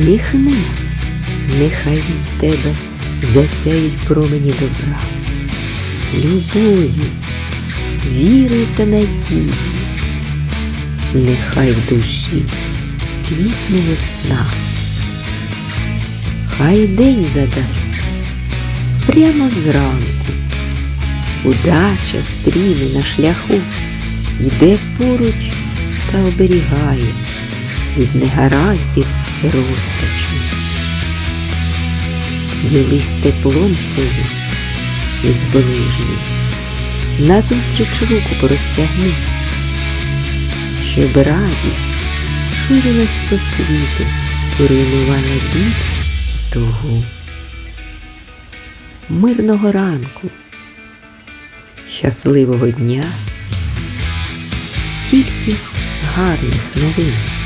Усміхнись, нехай від тебе засяють промені добра, любові, віри та надії. Нехай в душі квітне весна. Хай день задасть прямо зранку. Удача стріли на шляху, йде поруч та оберігає від негараздів розпачу. Ділись теплом своїм із ближнім, назустріч руку простягни, щоб радість ширилась по світу і руйнувала біль і тугу. Мирного ранку, щасливого дня, тільки гарних новин.